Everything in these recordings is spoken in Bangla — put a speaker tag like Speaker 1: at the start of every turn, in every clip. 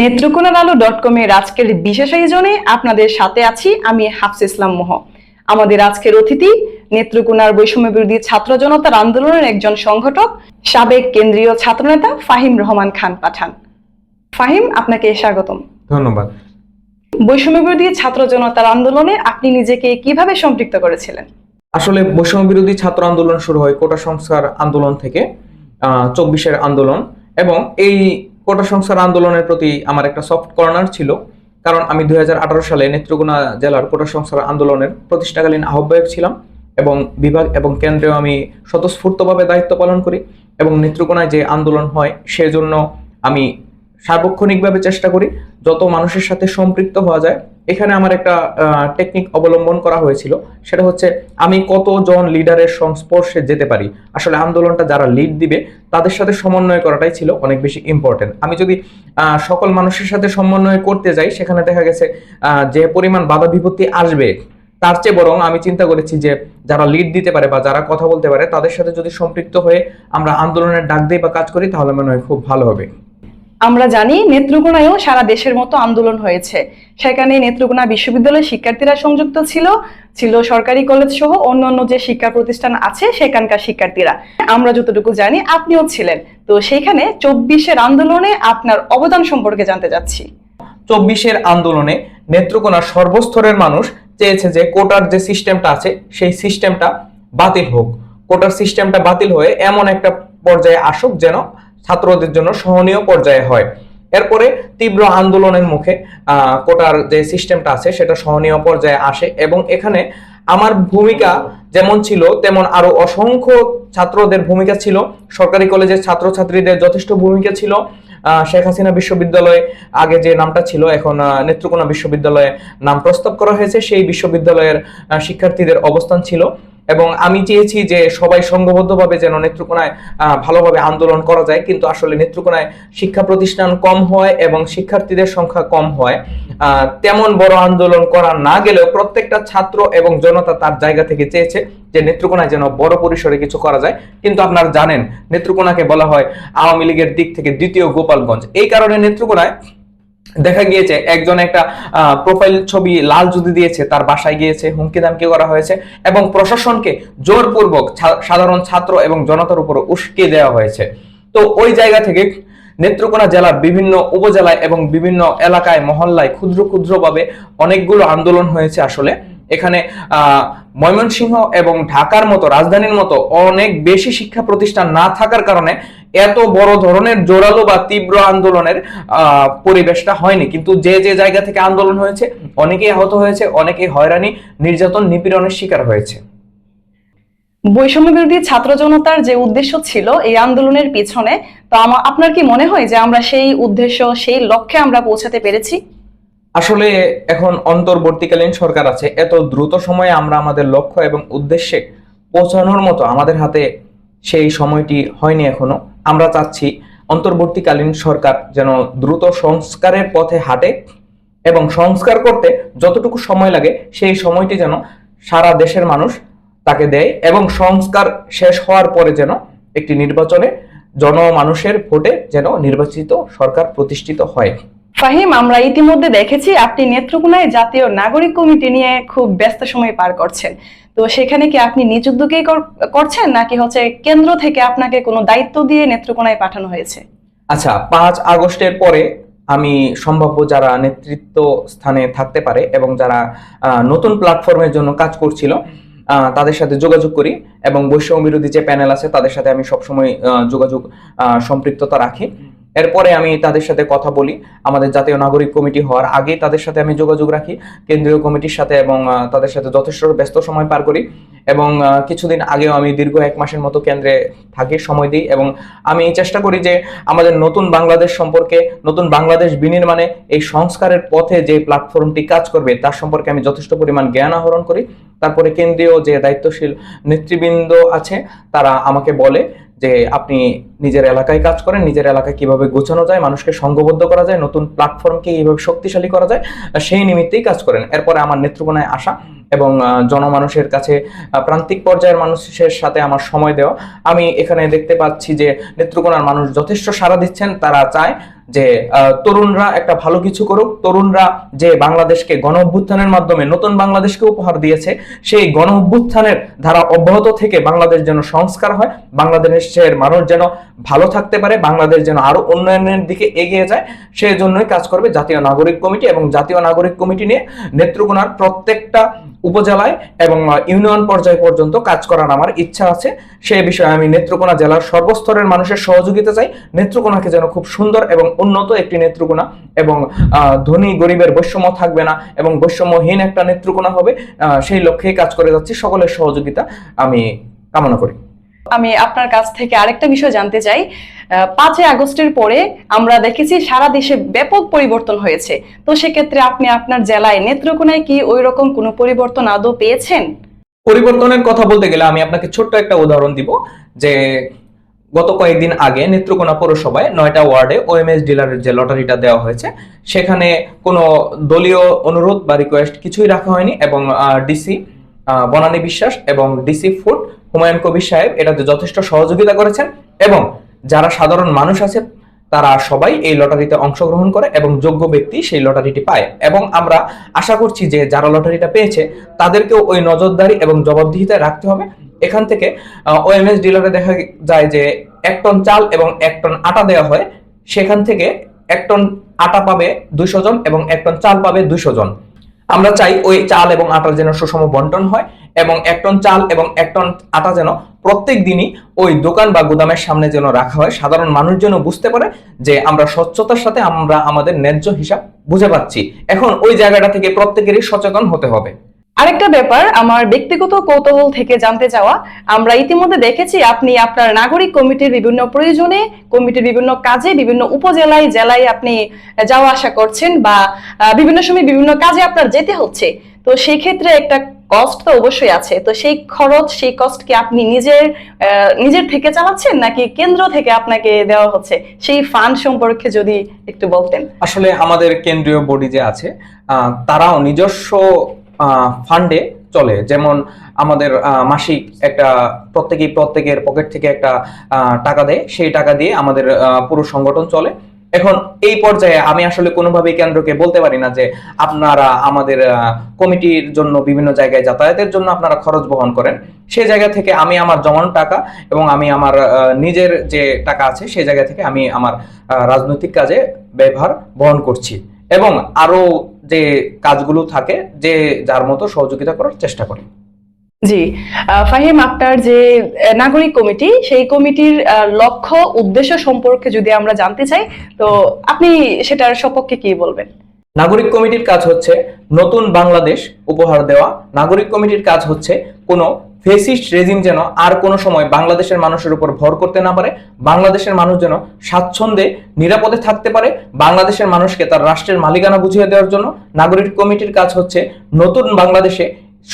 Speaker 1: নেত্রকোনার আলো ডট কমের আজকের বিশেষ আয়োজনে আপনাদের সাথে আছি আমি হাফস ইসলাম মোহ। আমাদের আজকের অতিথি নেত্রকোনার বৈষম্য বিরোধী ছাত্র জনতার আন্দোলনের একজন সংগঠক সাবেক কেন্দ্রীয় ছাত্রনেতা ফাহিম রহমান খান পাঠান। ফাহিম আপনাকে স্বাগতম।
Speaker 2: ধন্যবাদ।
Speaker 1: বৈষম্য বিরোধী ছাত্র জনতার আন্দোলনে আপনি নিজেকে কীভাবে সম্পৃক্ত করেছিলেন?
Speaker 2: আসলে বৈষম্য বিরোধী ছাত্র আন্দোলন শুরু হয় কোটা সংস্কার আন্দোলন থেকে চব্বিশের আন্দোলন এবং এই কোটা সংস্কার আন্দোলনের প্রতি আমার একটা সফট কর্নার ছিল। কারণ আমি দুই হাজার আঠারো সালে নেত্রকোনা জেলার কোটা সংস্কার আন্দোলনের প্রতিষ্ঠাকালীন আহ্বায়ক ছিলাম এবং বিভাগ এবং কেন্দ্রেও আমি স্বতঃস্ফূর্তভাবে দায়িত্ব পালন করি এবং নেত্রকোনায় যে আন্দোলন হয়, সেজন্য আমি সার্বক্ষণিকভাবে চেষ্টা করি। যত মানুষের সাথে সম্পৃক্ত হওয়া যায় এখানে আমার একটা টেকনিক অবলম্বন করা হয়েছিল। সেটা হচ্ছে আমি কতজন লিডারের সংস্পর্শে যেতে পারি। আসলে আন্দোলনটা যারা লিড দিবে, তাদের সাথে সমন্বয় করাটাই ছিল অনেক বেশি ইম্পর্টেন্ট আমি যদি সকল মানুষের সাথে সমন্বয় করতে যাই, সেখানে দেখা গেছে যে পরিমাণ বাধা বিপত্তি আসবে, তার চেয়ে বরং আমি চিন্তা করেছি যে যারা লিড দিতে পারে বা যারা কথা বলতে পারে, তাদের সাথে যদি সম্পৃক্ত হয়ে আমরা আন্দোলনের ডাক দিই বা কাজ করি, তাহলে মনে হয় খুব ভালো হবে।
Speaker 1: আমরা জানি নেত্রকোনায়ও সারা দেশের মতো আন্দোলন হয়েছে। সেখানে নেত্রকোনা বিশ্ববিদ্যালয়ের শিক্ষার্থীরা সংযুক্ত ছিল ছিল সরকারি কলেজ সহ অন্যান্য যে শিক্ষা প্রতিষ্ঠান আছে সেখানকার শিক্ষার্থীরা। আমরা যতটুকু জানি আপনিও ছিলেন। তো সেইখানে চব্বিশের আন্দোলনে আপনার অবদান সম্পর্কে জানতে চাচ্ছি।
Speaker 2: চব্বিশের আন্দোলনে নেত্রকোনার সর্বস্তরের মানুষ চেয়েছে যে কোটার যে সিস্টেমটা আছে, সেই সিস্টেমটা বাতিল হোক। কোটার সিস্টেমটা বাতিল হয়ে এমন একটা পর্যায়ে আসুক যেন ছাত্রদের জন্য সহনীয় পর্যায়ে হয়। এরপরে তীব্র আন্দোলনের মুখে কোটার যে সিস্টেমটা আছে সেটা সহনীয় পর্যায়ে আসে এবং এখানে আমার ভূমিকা যেমন ছিল, তেমন আরও অসংখ্য ছাত্রদের ভূমিকা ছিল। সরকারি কলেজের ছাত্রছাত্রীদের যথেষ্ট ভূমিকা ছিল। শেখ হাসিনা বিশ্ববিদ্যালয়ে আগে যে নামটা ছিল, এখন নেত্রকোনা বিশ্ববিদ্যালয়ে নাম প্রস্তাব করা হয়েছে। সেই বিশ্ববিদ্যালয়ের শিক্ষার্থীদের অবস্থান ছিল। এবং আমি চেয়েছি যে সবাই সংঘবদ্ধভাবে যেন নেত্রকোনায় ভালোভাবে আন্দোলন করা যায়। কিন্তু আসলে নেত্রকোনায় শিক্ষা প্রতিষ্ঠান কম হয় এবং শিক্ষার্থীদের সংখ্যা কম হয়। তেমন বড় আন্দোলন করা না গেলেও প্রত্যেকটা ছাত্র এবং জনতা তার জায়গা থেকে চেয়েছে যে নেত্রকোনায় যেন বড় পরিসরে কিছু করা যায়। কিন্তু আপনারা জানেন, নেত্রকোনাকে বলা হয় আওয়ামী লীগের দিক থেকে দ্বিতীয় গোপালগঞ্জ। এই কারণে নেত্রকোনায় দেখা গিয়েছে, একজন একটা প্রোফাইল ছবি লাল যদি দিয়েছে, তার বাসায় গিয়েছে, হুমকি দামকি করা হয়েছে এবং প্রশাসনকে জোরপূর্বক সাধারণ ছাত্র এবং জনতার উপর উস্কে দেওয়া হয়েছে। তো ওই জায়গা থেকে নেত্রকোনা জেলার বিভিন্ন উপজেলায় এবং বিভিন্ন এলাকায়, মহল্লায় ক্ষুদ্র ক্ষুদ্রভাবে অনেকগুলো আন্দোলন হয়েছে আসলে। এখানে ময়মনসিংহ এবং ঢাকার মতো, রাজধানীর মতো অনেক বেশি শিক্ষা প্রতিষ্ঠান না থাকার কারণে এত বড় ধরনের জোরালো বা তীব্র আন্দোলনের পরিবেশটা হয়নি। কিন্তু যে যে জায়গা থেকে আন্দোলন হয়েছে অনেকেই আহত হয়েছে অনেকেই হয়রানি নির্যাতন নিপীড়নের শিকার হয়েছে।
Speaker 1: বৈষম্য বিরোধী ছাত্র জনতার যে উদ্দেশ্য ছিল এই আন্দোলনের পিছনে তো আপনার কি মনে হয় যে আমরা সেই উদ্দেশ্য সেই লক্ষ্যে আমরা পৌঁছাতে পেরেছি?
Speaker 2: আসলে এখন অন্তর্বর্তীকালীন সরকার আছে এত দ্রুত সময়ে আমরা আমাদের লক্ষ্য এবং উদ্দেশ্যে পৌঁছানোর মতো আমাদের হাতে সেই সময়টি হয়নি এখনও। আমরা চাচ্ছি অন্তর্বর্তীকালীন সরকার যেন দ্রুত সংস্কারের পথে হাঁটে এবং সংস্কার করতে যতটুকু সময় লাগে সেই সময়টি যেন সারা দেশের মানুষ তাকে দেয় এবং সংস্কার শেষ হওয়ার পরে যেন একটি নির্বাচনে জনমানুষের ভোটে যেন নির্বাচিত সরকার প্রতিষ্ঠিত হয়।
Speaker 1: ফাহিম, আমরা ইতিমধ্যে দেখেছি আপনি নেত্রকোনায় জাতীয় নাগরিক কমিটি নিয়ে খুব ব্যস্ত সময় পার করছেন। তো সেখানে কি আপনি নিজ উদ্যোগেই কর- করছেন, নাকি হচ্ছে কেন্দ্র থেকে আপনাকে কোনো দায়িত্ব দিয়ে নেত্রকোনায় পাঠানো হয়েছে?
Speaker 2: আচ্ছা পাঁচ আগস্টের পরে আমি সম্ভাব্য যারা নেতৃত্ব স্থানে থাকতে পারে এবং যারা নতুন প্ল্যাটফর্মের জন্য কাজ করছিল তাদের সাথে যোগাযোগ করি এবং বৈষম্য বিরোধী যে প্যানেল আছে, তাদের সাথে আমি সবসময় যোগাযোগ সম্পৃক্ততা রাখি। এরপরে আমি তাদের সাথে কথা বলি। আমাদের জাতীয় নাগরিক কমিটি হওয়ার আগেই তাদের সাথে আমি যোগাযোগ রাখি। কেন্দ্রীয় কমিটির সাথে এবং তাদের সাথে যথেষ্ট ব্যস্ত সময় পার করি এবং কিছুদিন আগেও আমি দীর্ঘ এক মাসের মতো কেন্দ্রে থাকি, সময় দিই এবং আমি চেষ্টা করি যে আমাদের নতুন বাংলাদেশ সম্পর্কে, নতুন বাংলাদেশ বিনির্মাণে এই সংস্কারের পথে যে প্ল্যাটফর্মটি কাজ করবে তার সম্পর্কে আমি যথেষ্ট পরিমাণ জ্ঞান আহরণ করি। তারপরে কেন্দ্রীয় যে দায়িত্বশীল নেতৃবৃন্দ আছে, তারা আমাকে বলে যে আপনি নিজের এলাকায় কাজ করেন, নিজের এলাকায় কীভাবে গোছানো যায়, মানুষকে সংঘবদ্ধ করা যায়, নতুন প্ল্যাটফর্মকে এইভাবে শক্তিশালী করা যায়, সেই নিমিত্তেই কাজ করেন। এরপরে আমার নেত্রকোনায় আসা এবং জনমানুষের কাছে প্রান্তিক পর্যায়ের মানুষের সাথে আমার সময় দেওয়া। আমি এখানে দেখতে পাচ্ছি যে নেত্রকোনার মানুষ যথেষ্ট সাড়া দিচ্ছেন, তারা চায় যে তরুণরা একটা ভালো কিছু করুক, তরুণরা যে বাংলাদেশকে গণ অভ্যুত্থানের মাধ্যমে নতুন বাংলাদেশকে উপহার দিয়েছে, সেই গণ অভ্যুত্থানের ধারা অব্যাহত থেকে বাংলাদেশ যেন সংস্কার হয়, বাংলাদেশের মানুষ যেন ভালো থাকতে পারে, বাংলাদেশ যেন আরও উন্নয়নের দিকে এগিয়ে যায় সেই জন্যই কাজ করবে জাতীয় নাগরিক কমিটি এবং জাতীয় নাগরিক কমিটি নিয়ে নেত্রকোনার প্রত্যেকটা উপজেলায় এবং ইউনিয়ন পর্যায় পর্যন্ত কাজ করার আমার ইচ্ছা আছে। সেই বিষয়ে আমি নেত্রকোনা জেলার সর্বস্তরের মানুষের সহযোগিতা চাই। নেত্রকোনাকে যেন খুব সুন্দর এবং উন্নত একটি নেত্রকোনা এবং আহ, ধনী গরিবের বৈষম্য থাকবে না এবং বৈষম্যহীন একটা নেত্রকোনা হবে সেই লক্ষ্যে কাজ করে যাচ্ছি। সকলের সহযোগিতা আমি কামনা করি।
Speaker 1: আমি আপনার কাছ থেকে আরেকটা বিষয় জানতে চাই। পাঁচই আগস্টের পরে আমরা দেখেছি সারা দেশে ব্যাপক পরিবর্তন হয়েছে। তো সেক্ষেত্রে আপনি আপনার জেলায় নেত্রকোনায় কি ওই রকম কোনো পরিবর্তন আদৌ পেয়েছেন?
Speaker 2: পরিবর্তনের কথা বলতে গেলে আমি আপনাকে ছোট্ট একটা উদাহরণ দিব যে গত কয়েকদিন আগে নেত্রকোনা পৌরসভায় নয়টা ওয়ার্ডে ওএমএস ডিলারের যে লটারিটা দেওয়া হয়েছে, সেখানে কোনো দলীয় অনুরোধ বা রিকোয়েস্ট কিছুই রাখা হয়নি এবং ডিসি বনানী বিশ্বাস এবং ডিসি ফুড হুমায়ুন কবির সাহেব এটাতে যথেষ্ট সহযোগিতা করেছেন এবং যারা সাধারণ মানুষ আছে তারা সবাই এই লটারিতে অংশগ্রহণ করে এবং যোগ্য ব্যক্তি সেই লটারিটি পায়। এবং আমরা আশা করছি যে যারা লটারিটা পেয়েছে, তাদেরকেও ওই নজরদারি এবং জবাবদিহিতায় রাখতে হবে। এখান থেকে ওএমএস ডিলারে দেখা যায় যে এক টন চাল এবং এক টন আটা দেওয়া হয়। সেখান থেকে এক টন আটা পাবে দুশো জন এবং এক টন চাল পাবে দুশো জন। আমরা চাই ওই চাল এবং আটার যেন সুষম বন্টন হয় এবং এক টন চাল এবং এক টন আটা যেন প্রত্যেক দিনই ওই দোকান বা গুদামের সামনে যেন রাখা হয়। সাধারণ মানুষ যেন বুঝতে পারে যে আমরা স্বচ্ছতার সাথে আমরা আমাদের ন্যায্য হিসাব বুঝে পাচ্ছি। এখন ওই জায়গাটা থেকে প্রত্যেকেরই সচেতন হতে হবে।
Speaker 1: আরেকটা ব্যাপার, আমার ব্যক্তিগত কৌতূহল থেকে জানতে চাওয়া, আমরা ইতিমধ্যে দেখেছি আপনি আপনার নাগরিক কমিটির বিভিন্ন প্রয়োজনে, কমিটির বিভিন্ন কাজে, বিভিন্ন উপজেলায়, জেলায় আপনি যাওয়া আসা করছেন বা বিভিন্ন সময় বিভিন্ন কাজে আপনার যেতে হচ্ছে। তো সেই ক্ষেত্রে একটা কস্ট তো অবশ্যই আছে। তো সেই খরচ, সেই কস্ট কি আপনি নিজের নিজের থেকে চালাচ্ছেন নাকি কেন্দ্র থেকে আপনাকে দেওয়া হচ্ছে? সেই ফান্ড সম্পর্কে যদি একটু বলতেন।
Speaker 2: আসলে আমাদের কেন্দ্রীয় বডি যে আছে তারাও নিজস্ব ফান্ডে চলে। যেমন আমাদের মাসিক একটা প্রত্যেকেই প্রত্যেকের পকেট থেকে একটা টাকা দেয়। সেই টাকা দিয়ে আমাদের পুরো সংগঠন চলে। এখন এই পর্যায়ে আমি আসলে কোনোভাবেই কেন্দ্রকে বলতে পারি না যে আপনারা আমাদের কমিটির জন্য বিভিন্ন জায়গায় যাতায়াতের জন্য আপনারা খরচ বহন করেন। সেই জায়গা থেকে আমি আমার জমানো টাকা এবং আমি আমার নিজের যে টাকা আছে সেই জায়গা থেকে আমি আমার রাজনৈতিক কাজে ব্যবহার বহন করছি। এবং আরও যে কাজগুলো থাকে যে যার মতো সহযোগিতা করার চেষ্টা করি।
Speaker 1: জি ফাহিম আপনার যে নাগরিক কমিটি সেই কমিটির লক্ষ্য উদ্দেশ্য সম্পর্কে যদি আমরা জানতে চাই তো আপনি সেটার সপক্ষে কি বলবেন?
Speaker 2: নাগরিক কমিটির কাজ হচ্ছে নতুন বাংলাদেশ উপহার দেওয়া। নাগরিক কমিটির কাজ হচ্ছে কোনো ফেসিস্ট রেজিম যেন আর কোনো সময় বাংলাদেশের মানুষের উপর ভর করতে না পারে, বাংলাদেশের মানুষ যেন স্বাচ্ছন্দ্যে নিরাপদে থাকতে পারে, বাংলাদেশের মানুষকে তার রাষ্ট্রের মালিকানা বুঝিয়ে দেওয়ার জন্য। নাগরিক কমিটির কাজ হচ্ছে নতুন বাংলাদেশে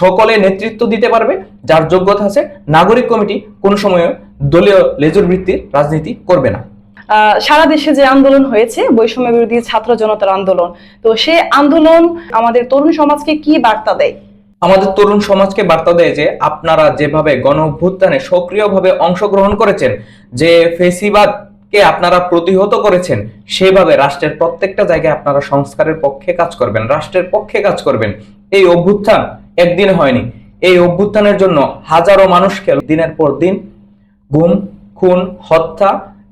Speaker 2: সকলে নেতৃত্ব দিতে পারবে, যার যোগ্যতা আছে নাগরিক কমিটি কোনো সময় দলীয় লেজুর ভিত্তির রাজনীতি করবে না।
Speaker 1: সারা দেশে যে আন্দোলন হয়েছে বৈষম্য বিরোধী ছাত্র জনতার আন্দোলন, তো সেই আন্দোলন আমাদের তরুণ সমাজকে কি বার্তা দেয়?
Speaker 2: আমাদের তরুণ সমাজকে বার্তা দেয় যে আপনারা যেভাবে গণ অভ্যুত্থানে সক্রিয়ভাবে অংশগ্রহণ করেছেন, যে ফেসিবাদকে আপনারা প্রতিহত করেছেন, সেভাবে রাষ্ট্রের প্রত্যেকটা জায়গায় আপনারা সংস্কারের পক্ষে কাজ করবেন, রাষ্ট্রের পক্ষে কাজ করবেন। এই অভ্যুত্থান একদিন হয়নি। এই অভ্যুত্থানের জন্য হাজারো মানুষকে দিনের পর দিন গুম খুন, হত্যা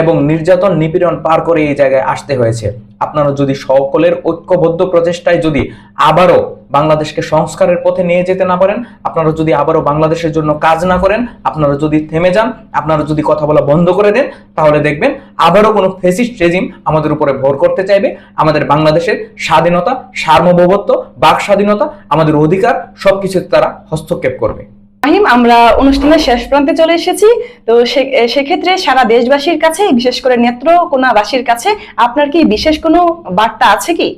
Speaker 2: এবং নির্যাতন, নিপীড়ন পার করে এই জায়গায় আসতে হয়েছে। আপনারা যদি সকলের ঐক্যবদ্ধ প্রচেষ্টায় যদি আবারও বাংলাদেশকে সংস্কারের পথে নিয়ে যেতে না পারেন, আপনারা যদি আবারও বাংলাদেশের জন্য কাজ না করেন, আপনারা যদি থেমে যান, আপনারা যদি কথা বলা বন্ধ করে দেন, তাহলে দেখবেন আবারও কোনো ফেসিস্ট রেজিম আমাদের উপরে ভর করতে চাইবে। আমাদের বাংলাদেশের স্বাধীনতা, সার্বভৌমত্ব, বাক স্বাধীনতা, আমাদের অধিকার সবকিছুতে তারা হস্তক্ষেপ করবে।
Speaker 1: ফাহিম আমরা অনুষ্ঠানের শেষ প্রান্তে চলে এসেছি। তো সেক্ষেত্রে সারা দেশবাসীর কাছে, বিশেষ করে নেত্রকোনাবাসীর কাছে, আপনার কি বিশেষ কোনো বার্তা আছে কি?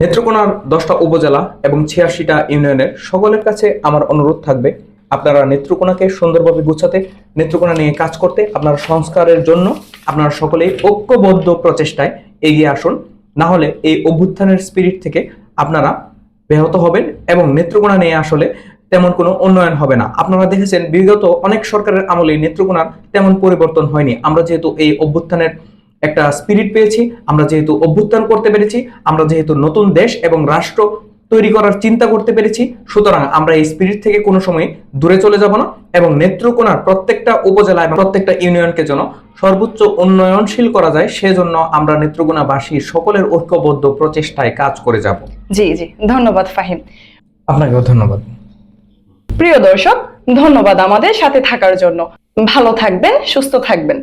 Speaker 2: নেত্রকোনার দশটা উপজেলা এবং ছিয়াশিটা ইউনিয়নের সকলের কাছে আমার অনুরোধ থাকবে, আপনারা নেত্রকোনাকে সুন্দরভাবে গুছাতে, নেত্রকোনা নিয়ে কাজ করতে, আপনারা সংস্কারের জন্য আপনারা সকলেই ঐক্যবদ্ধ প্রচেষ্টায় এগিয়ে আসুন। না হলে এই অভ্যুত্থানের স্পিরিট থেকে আপনারা ব্যাহত হবেন এবং নেত্রকোনা নিয়ে আসলে তেমন কোনো উন্নয়ন হবে না। আপনারা দেখেছেন বিগত অনেক সরকারের আমলে নেত্রকোনার তেমন পরিবর্তন হয়নি। আমরা যেহেতু এই অভ্যুত্থানের একটা স্পিরিট পেয়েছি আমরা যেহেতু অভ্যুত্থান করতে পেরেছি আমরা যেহেতু নতুন দেশ এবং রাষ্ট্র তৈরি করার চিন্তা করতে পেরেছি সুতরাং আমরা এই স্পিরিট থেকে কোনো সময় দূরে চলে যাব না এবং নেত্রকোনার প্রত্যেকটা উপজেলা এবং প্রত্যেকটা ইউনিয়নকে যেন সর্বোচ্চ উন্নয়নশীল করা যায় সেজন্য আমরা নেত্রকোনাবাসী সকলের ঐক্যবদ্ধ প্রচেষ্টায় কাজ করে যাব।
Speaker 1: জি জি ধন্যবাদ ফাহিম।
Speaker 2: আপনাকেও ধন্যবাদ।
Speaker 1: প্রিয় দর্শক ধন্যবাদ আমাদের সাথে থাকার জন্য। ভালো থাকবেন সুস্থ থাকবেন।